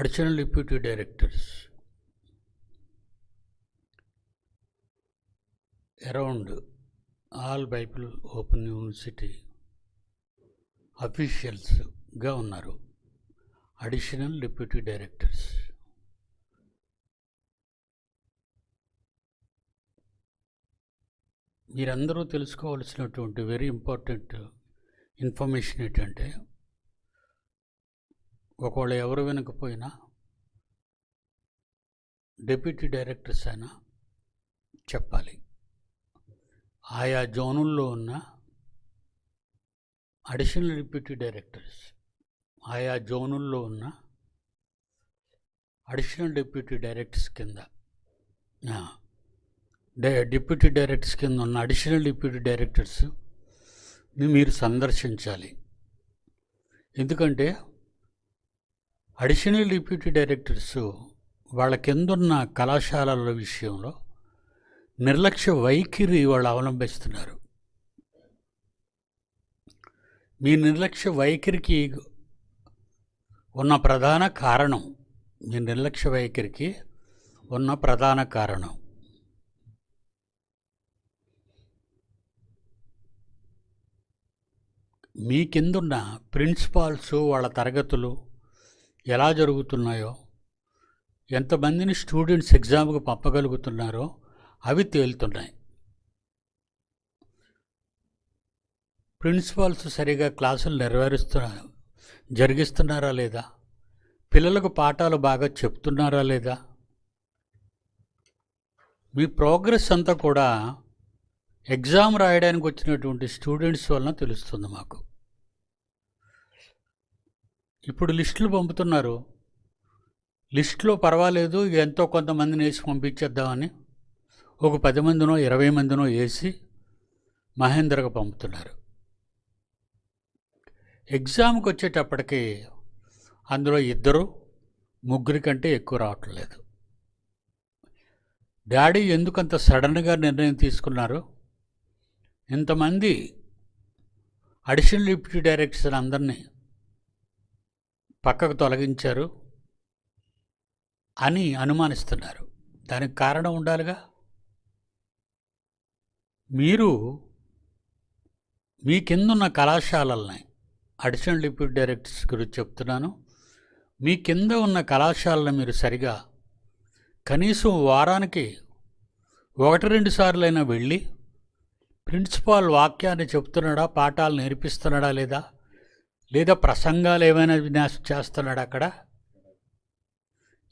Additional deputy directors around all bible open university అఫీషియల్స్గా ఉన్నారు. Additional deputy directors. మీరందరూ తెలుసుకోవాల్సినటువంటి very important information ఏంటంటే ఒకవేళ ఎవరు వినకపోయినా డిప్యూటీ డైరెక్టర్స్ అయినా చెప్పాలి. ఆయా జోనుల్లో ఉన్న అడిషనల్ డిప్యూటీ డైరెక్టర్స్ ఆయా జోనుల్లో ఉన్న అడిషనల్ డిప్యూటీ డైరెక్టర్స్ కింద డిప్యూటీ డైరెక్టర్స్ కింద ఉన్న అడిషనల్ డిప్యూటీ డైరెక్టర్స్ని మీరు సందర్శించాలి. ఎందుకంటే అడిషనల్ డిప్యూటీ డైరెక్టర్స్ వాళ్ళ కిందున్న కళాశాలల విషయంలో నిర్లక్ష్య వైఖరి వాళ్ళు అవలంబిస్తున్నారు. మీ నిర్లక్ష్య వైఖరికి ఉన్న ప్రధాన కారణం మీ నిర్లక్ష్య వైఖరికి ఉన్న ప్రధాన కారణం. మీ కిందున్న ప్రిన్సిపాల్స్ వాళ్ళ తరగతులు ఎలా జరుగుతున్నాయో ఎంతమందిని స్టూడెంట్స్ ఎగ్జామ్కు పంపగలుగుతున్నారో అవి తేలుతున్నాయి. ప్రిన్సిపాల్స్ సరిగా క్లాసులు నెరవేరుస్తున్నారు జరిగిస్తున్నారా లేదా? పిల్లలకు పాఠాలు బాగా చెప్తున్నారా లేదా? మీ ప్రోగ్రెస్ అంతా కూడా ఎగ్జామ్ రాయడానికి వచ్చినటువంటి స్టూడెంట్స్ వలన తెలుస్తుంది మాకు. ఇప్పుడు లిస్టులు పంపుతున్నారు. లిస్టులో పర్వాలేదు ఎంతో కొంతమందిని వేసి పంపించేద్దామని. ఒక పది మందినో ఇరవై మందినో వేసి మహేంద్రకు పంపుతున్నారు. ఎగ్జామ్కి వచ్చేటప్పటికి అందులో ఇద్దరు ముగ్గురి కంటే ఎక్కువ రావట్లేదు. డాడీ ఎందుకంత సడన్గా నిర్ణయం తీసుకున్నారు? ఇంతమంది అడిషనల్ డిప్యూటీ డైరెక్టర్స్ అందరినీ పక్కకు తొలగించారు అని అనుమానిస్తున్నారు. దానికి కారణం ఉండాలిగా? మీరు మీ కిందున్న కళాశాలల్ని అడిషనల్ డిప్యూటీ డైరెక్టర్స్ గురించి చెప్తున్నాను. మీ కింద ఉన్న కళాశాలను మీరు సరిగా కనీసం వారానికి ఒకటి రెండు సార్లైనా వెళ్ళి ప్రిన్సిపాల్ వాక్యాన్ని చెప్తున్నాడా పాఠాలు నేర్పిస్తున్నాడా లేదా? లేదా ప్రసంగాలు ఏమైనా విన్యాస చేస్తున్నాడు అక్కడ?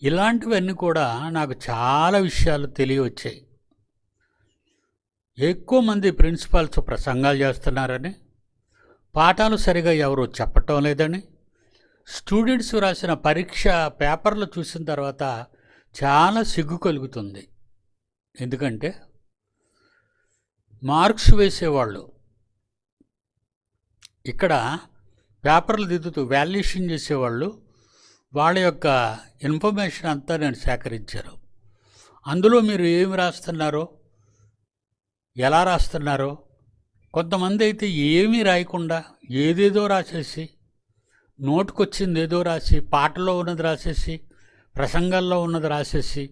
ఇలాంటివన్నీ కూడా నాకు చాలా విషయాలు తెలియవచ్చాయి ఎక్కువ మంది ప్రిన్సిపాల్స్ ప్రసంగాలు చేస్తున్నారని పాఠాలు సరిగా ఎవరు చెప్పటం లేదని స్టూడెంట్స్ రాసిన పరీక్ష పేపర్లు చూసిన తర్వాత చాలా సిగ్గు కలుగుతుంది. ఎందుకంటే మార్క్స్ వేసేవాళ్ళు. ఇక్కడ పేపర్లు దిద్దుతూ వాల్యుయేషన్ చేసేవాళ్ళు వాళ్ళ యొక్క ఇన్ఫర్మేషన్ అంతా నేను సేకరించారు. అందులో మీరు ఏమి రాస్తున్నారో ఎలా రాస్తున్నారో కొంతమంది అయితే ఏమీ రాయకుండా ఏదేదో రాసేసి నోటుకొచ్చింది ఏదో రాసి పాటలో ఉన్నది రాసేసి ప్రసంగాల్లో ఉన్నది రాసేసి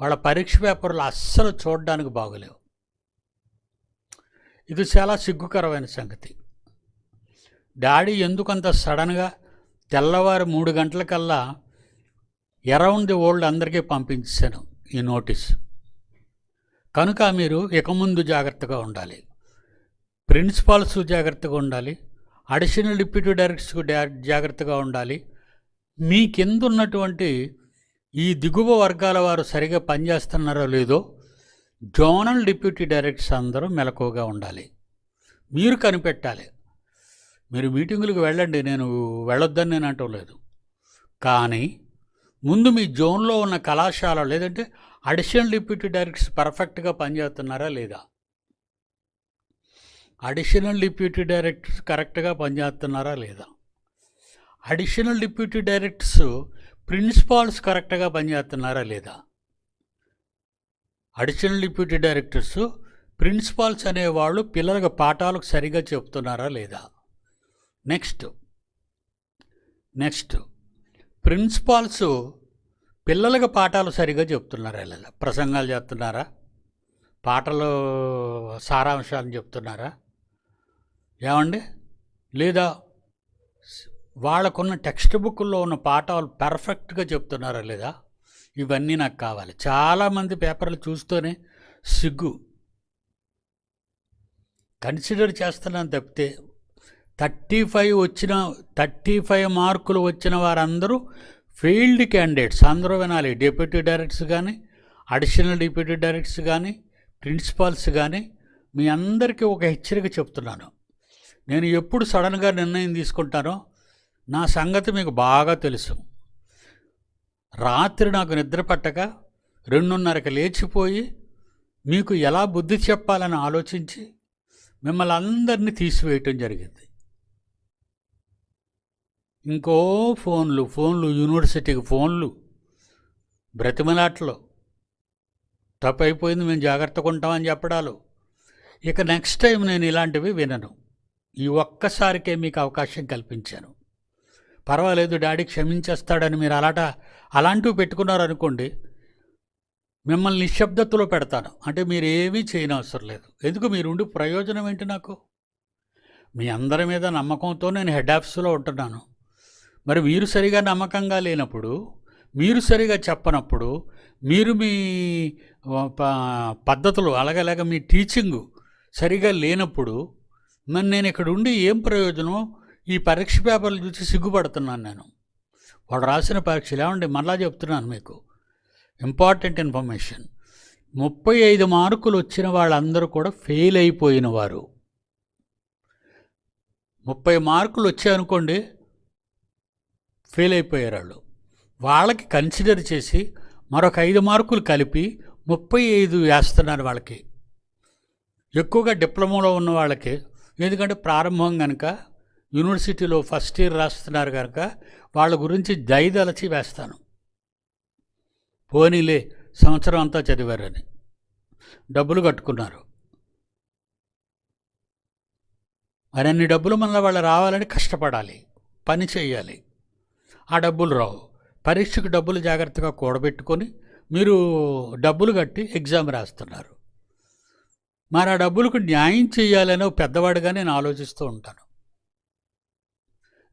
వాళ్ళ పరీక్ష పేపర్లు అస్సలు చూడడానికి బాగలేవు. ఇది చాలా సిగ్గుకరమైన సంగతి. డాడీ ఎందుకంత సడన్గా తెల్లవారు మూడు గంటలకల్లా అరౌండ్ ది వరల్డ్ అందరికీ పంపించాను ఈ నోటీస్. కనుక మీరు ఇక ముందు జాగ్రత్తగా ఉండాలి. ప్రిన్సిపాల్స్ జాగ్రత్తగా ఉండాలి. అడిషనల్ డిప్యూటీ డైరెక్టర్స్ జాగ్రత్తగా ఉండాలి. మీ కింద ఉన్నటువంటి ఈ దిగువ వర్గాల వారు సరిగా పనిచేస్తున్నారో లేదో జోనల్ డిప్యూటీ డైరెక్టర్స్ అందరూ మెలకువగా ఉండాలి. మీరు కనిపెట్టాలి. మీరు మీటింగులకు వెళ్ళండి నేను వెళ్ళొద్దని నేను అంటం లేదు కానీ ముందు మీ జోన్లో ఉన్న కళాశాల లేదంటే అడిషనల్ డిప్యూటీ డైరెక్టర్స్ పర్ఫెక్ట్గా పనిచేస్తున్నారా లేదా? అడిషనల్ డిప్యూటీ డైరెక్టర్స్ కరెక్ట్గా పనిచేస్తున్నారా లేదా? అడిషనల్ డిప్యూటీ డైరెక్టర్స్ ప్రిన్సిపాల్స్ కరెక్ట్గా పనిచేస్తున్నారా లేదా? అడిషనల్ డిప్యూటీ డైరెక్టర్స్ ప్రిన్సిపాల్స్ అనేవాళ్ళు పిల్లలకు పాఠాలకు సరిగా చెప్తున్నారా లేదా? నెక్స్ట్. నెక్స్ట్. ప్రిన్సిపాల్స్ పిల్లలకు పాఠాలు సరిగా చెప్తున్నారా? ఇలా ప్రసంగాలు చెప్తున్నారా పాటలు సారాంశాలు చెప్తున్నారా? ఏమండి? లేదా వాళ్ళకున్న టెక్స్ట్ బుక్లో ఉన్న పాఠాలు పర్ఫెక్ట్గా చెప్తున్నారా లేదా? ఇవన్నీ నాకు కావాలి. చాలామంది పేపర్లు చూస్తూనే సిగ్గు. కన్సిడర్ చేస్తున్నాను తప్పితే థర్టీ ఫైవ్ వచ్చిన థర్టీ ఫైవ్ మార్కులు వచ్చిన వారందరూ ఫీల్డ్ క్యాండిడేట్స్. అందరూ వినాలి. డిప్యూటీ డైరెక్టర్స్ కానీ అడిషనల్ డిప్యూటీ డైరెక్టర్స్ కానీ ప్రిన్సిపాల్స్ కానీ మీ అందరికీ ఒక హెచ్చరిక చెప్తున్నాను. నేను ఎప్పుడు సడన్గా నిర్ణయం తీసుకుంటానో నా సంగతి మీకు బాగా తెలుసు. రాత్రి నాకు నిద్ర పట్టక రెండున్నరకు లేచిపోయి మీకు ఎలా బుద్ధి చెప్పాలని ఆలోచించి మిమ్మల్ని అందరినీ తీసివేయటం జరిగింది. ఇంకో ఫోన్లు ఫోన్లు యూనివర్సిటీకి ఫోన్లు. బ్రతిమలాట్లు. తప్పు అయిపోయింది మేము జాగ్రత్తగా ఉంటామని చెప్పడాలు. ఇక నెక్స్ట్ టైం నేను ఇలాంటివి వినను. ఈ ఒక్కసారికే మీకు అవకాశం కల్పించాను. పర్వాలేదు డాడీ క్షమించేస్తాడని మీరు అలాట అలాంటివి పెట్టుకున్నారనుకోండి మిమ్మల్ని నిశ్శబ్దతలో పెడతాను. అంటే మీరు ఏమీ చేయనవసరం లేదు. ఎందుకు? మీరుండి ప్రయోజనం ఏంటి నాకు? మీ అందరి మీద నమ్మకంతో నేను హెడ్ ఆఫీస్లో ఉంటున్నాను. మరి మీరు సరిగా నమ్మకంగా లేనప్పుడు మీరు సరిగా చెప్పనప్పుడు మీరు మీ ప- పద్ధతులు అలాగలాగా మీ టీచింగు సరిగా లేనప్పుడు మరి నేను ఇక్కడ ఉండి ఏం ప్రయోజనం ఈ పరీక్ష పేపర్లు చూసి సిగ్గుపడుతున్నాను నేను. వాడు రాసిన పరీక్షలు ఏమండి? మళ్ళా చెప్తున్నాను మీకు. ఇంపార్టెంట్ ఇన్ఫర్మేషన్ ముప్పై ఐదు మార్కులు వచ్చిన వాళ్ళందరూ కూడా ఫెయిల్ అయిపోయిన వారు. ముప్పై మార్కులు వచ్చాయనుకోండి ఫెయిల్ అయిపోయారు వాళ్ళు వాళ్ళకి కన్సిడర్ చేసి మరొక ఐదు మార్కులు కలిపి ముప్పై ఐదు వేస్తున్నారు వాళ్ళకి. ఎక్కువగా డిప్లొమాలో ఉన్న వాళ్ళకి ఎందుకంటే ప్రారంభం కనుక యూనివర్సిటీలో ఫస్ట్ ఇయర్ రాస్తున్నారు కనుక వాళ్ళ గురించి దయదలచి వేస్తాను. పోనీలే సంవత్సరం అంతా చదివారని. డబ్బులు కట్టుకున్నారు. మరి అన్ని డబ్బులు మళ్ళీ వాళ్ళు రావాలని కష్టపడాలి పని చేయాలి. ఆ డబ్బులు రావు. పరీక్షకు డబ్బులు జాగ్రత్తగా కూడబెట్టుకొని మీరు డబ్బులు కట్టి ఎగ్జామ్ రాస్తున్నారు. మరి ఆ డబ్బులకు న్యాయం చేయాలని పెద్దవాడిగా నేను ఆలోచిస్తూ ఉంటాను.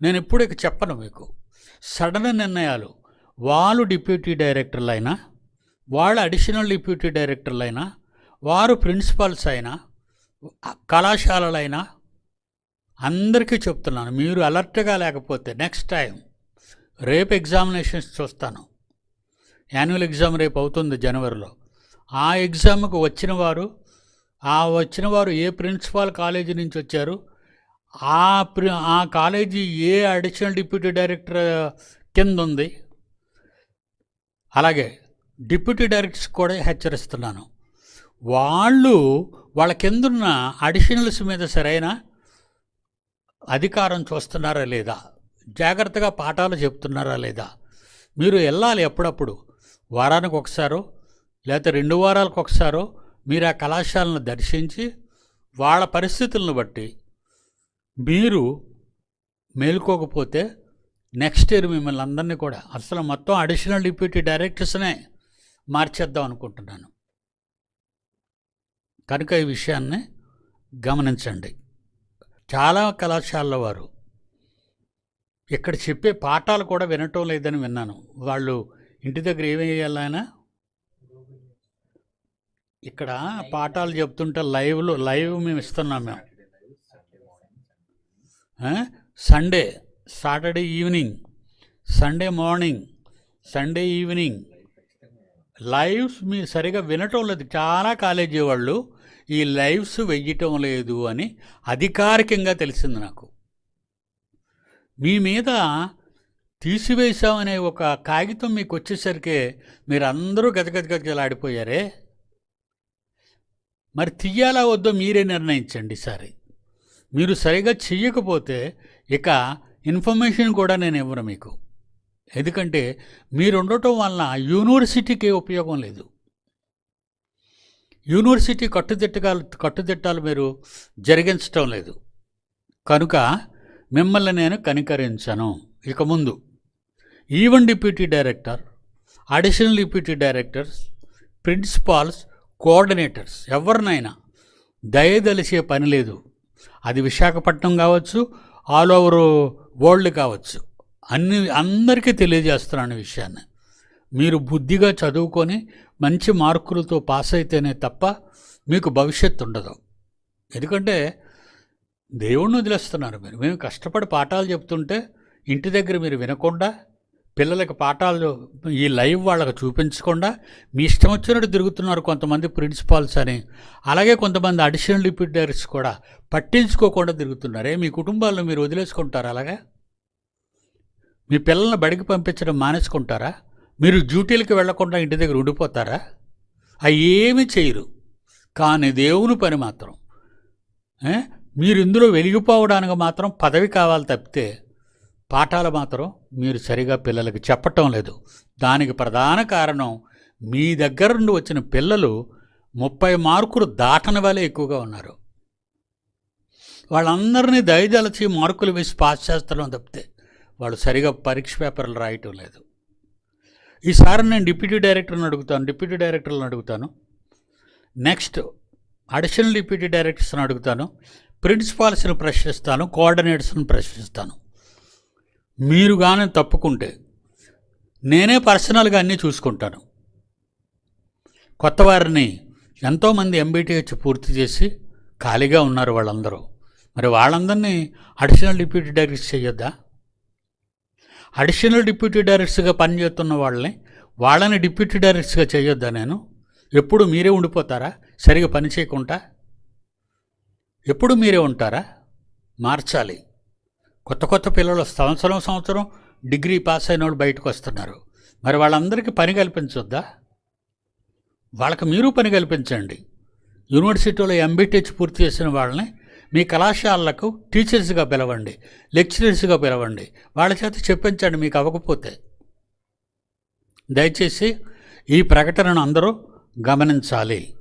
నేను ఎప్పుడు ఇక చెప్పను మీకు. సడన్ నిర్ణయాలు. వాళ్ళు డిప్యూటీ డైరెక్టర్లు అయినా వాళ్ళు అడిషనల్ డిప్యూటీ డైరెక్టర్లు అయినా వారు ప్రిన్సిపాల్స్ అయినా కళాశాలలైనా అందరికీ చెప్తున్నాను. మీరు అలర్ట్గా లేకపోతే నెక్స్ట్ టైం రేపు ఎగ్జామినేషన్స్ చూస్తాను. యాన్యువల్ ఎగ్జామ్ రేపు అవుతుంది జనవరిలో. ఆ ఎగ్జామ్కు వచ్చిన వారు ఆ వచ్చిన వారు ఏ ప్రిన్సిపాల్ కాలేజీ నుంచి వచ్చారు ఆ ప్రి ఆ కాలేజీ ఏ అడిషనల్ డిప్యూటీ డైరెక్టర్ కింద ఉంది అలాగే డిప్యూటీ డైరెక్టర్స్ కూడా హెచ్చరిస్తున్నాను. వాళ్ళు వాళ్ళ కిందున్న అడిషనల్స్ మీద సరైన అధికారం చూస్తున్నారా లేదా? జాగ్రత్తగా పాఠాలు చెప్తున్నారా లేదా? మీరు వెళ్ళాలి ఎప్పుడప్పుడు వారానికి ఒకసారో లేకపోతే రెండు వారాలకు ఒకసారో మీరు ఆ కళాశాలను దర్శించి వాళ్ళ పరిస్థితులను బట్టి మీరు మేలుకోకపోతే నెక్స్ట్ ఇయర్ మిమ్మల్ని అందరినీ కూడా అసలు మొత్తం అడిషనల్ డిప్యూటీ డైరెక్టర్స్నే మార్చేద్దాం అనుకుంటున్నాను. కనుక ఈ విషయాన్ని గమనించండి. చాలా కళాశాలల వారు ఇక్కడ చెప్పే పాఠాలు కూడా వినటం లేదని విన్నాను. వాళ్ళు ఇంటి దగ్గర ఏమి చేయాలైనా ఇక్కడ పాఠాలు చెప్తుంటే లైవ్లో లైవ్ మేము ఇస్తున్నాం మేము. Sunday Saturday evening Sunday morning Sunday evening. Lives మీరు సరిగా వినటం లేదు. చాలా కాలేజీ వాళ్ళు ఈ లైవ్స్ వెయ్యటం లేదు అని అధికారికంగా తెలిసింది నాకు. మీ మీద తీసివేశామనే ఒక కాగితం మీకు వచ్చేసరికి మీరందరూ గజగజగజలాడిపోయారే. మరి తీయాలా వద్దో మీరే నిర్ణయించండి సరే మీరు సరిగా చెయ్యకపోతే ఇక ఇన్ఫర్మేషన్ కూడా నేను ఇవ్వను మీకు. ఎందుకంటే మీరు ఉండటం వలన యూనివర్సిటీకి ఉపయోగం లేదు. యూనివర్సిటీ కట్టుదిట్టగా కట్టుదిట్టాలు మీరు జరిగించటం లేదు. కనుక మిమ్మల్ని నేను కనికరించను. ఇక ముందు even deputy director additional deputy directors principals coordinators ఎవరినైనా దయదలిసే పని లేదు. అది విశాఖపట్నం కావచ్చు ఆల్ ఓవర్ వరల్డ్ కావచ్చు. అన్ని అందరికీ తెలియజేస్తున్నాను విషయాన్ని. మీరు బుద్ధిగా చదువుకొని మంచి మార్కులతో పాస్ అయితేనే తప్ప మీకు భవిష్యత్తు ఉండదు. ఎందుకంటే దేవుణ్ణి వదిలేస్తున్నారు మీరు. మేము కష్టపడి పాఠాలు చెప్తుంటే ఇంటి దగ్గర మీరు వినకుండా పిల్లలకి పాఠాలు ఈ లైవ్ వాళ్ళకి చూపించకుండా మీ ఇష్టం వచ్చినట్టు తిరుగుతున్నారు కొంతమంది ప్రిన్సిపాల్స్ అని. అలాగే కొంతమంది అడిషనల్ డిప్యూటర్స్ కూడా పట్టించుకోకుండా తిరుగుతున్నారే. మీ కుటుంబాల్లో మీరు వదిలేసుకుంటారా అలాగా? మీ పిల్లల్ని బడికి పంపించడం మానేసుకుంటారా? మీరు డ్యూటీలకు వెళ్ళకుండా ఇంటి దగ్గర ఉండిపోతారా? అవి ఏమీ చేయరు. కానీ దేవుని పని మాత్రం. మీరిందులో మీరు ఇందులో వెలిగిపోవడానికి మాత్రం పదవి కావాలి తప్పితే పాఠాలు మాత్రం మీరు సరిగా పిల్లలకు చెప్పటం లేదు. దానికి ప్రధాన కారణం మీ దగ్గర నుండి వచ్చిన పిల్లలు ముప్పై మార్కులు దాటని వాళ్ళే ఎక్కువగా ఉన్నారు. వాళ్ళందరినీ దయదలచి మార్కులు వేసి పాస్ చేస్తడం తప్పితే వాళ్ళు సరిగా పరీక్ష పేపర్లు రాయటం లేదు. ఈసారి నేను డిప్యూటీ డైరెక్టర్ని అడుగుతాను డిప్యూటీ డైరెక్టర్లను అడుగుతాను. నెక్స్ట్ అడిషనల్ డిప్యూటీ డైరెక్టర్స్ని అడుగుతాను. ప్రిన్సిపాల్స్ని ప్రశ్నిస్తాను కోఆర్డినేటర్స్ని ప్రశ్నిస్తాను. మీరు కానీ తప్పుకుంటే నేనే పర్సనల్గా అన్నీ చూసుకుంటాను. కొత్త వారిని ఎంతోమంది ఎంబీటీహెచ్ పూర్తి చేసి ఖాళీగా ఉన్నారు వాళ్ళందరూ. మరి వాళ్ళందరినీ అడిషనల్ డిప్యూటీ డైరెక్టర్స్ చేయొద్దా అడిషనల్ డిప్యూటీ డైరెక్టర్స్గా పనిచేస్తున్న వాళ్ళని వాళ్ళని డిప్యూటీ డైరెక్టర్స్గా చేయొద్దా నేను? ఎప్పుడు మీరే ఉండిపోతారా? సరిగా పని చేయకుండా? ఎప్పుడు మీరే ఉంటారా? మార్చాలి. కొత్త కొత్త పిల్లలు సంవత్సరం సంవత్సరం డిగ్రీ పాస్ అయిన వాళ్ళు బయటకు వస్తున్నారు మరి వాళ్ళందరికీ పని కల్పించొద్దా? వాళ్ళకి మీరు పని కల్పించండి. యూనివర్సిటీలో ఎంబీటీహెచ్ పూర్తి చేసిన వాళ్ళని మీ కళాశాలలకు టీచర్స్గా పిలవండి లెక్చరర్స్గా పిలవండి. వాళ్ళ చేత చెప్పించండి మీకు అవ్వకపోతే. దయచేసి ఈ ప్రకటనను అందరూ గమనించాలి.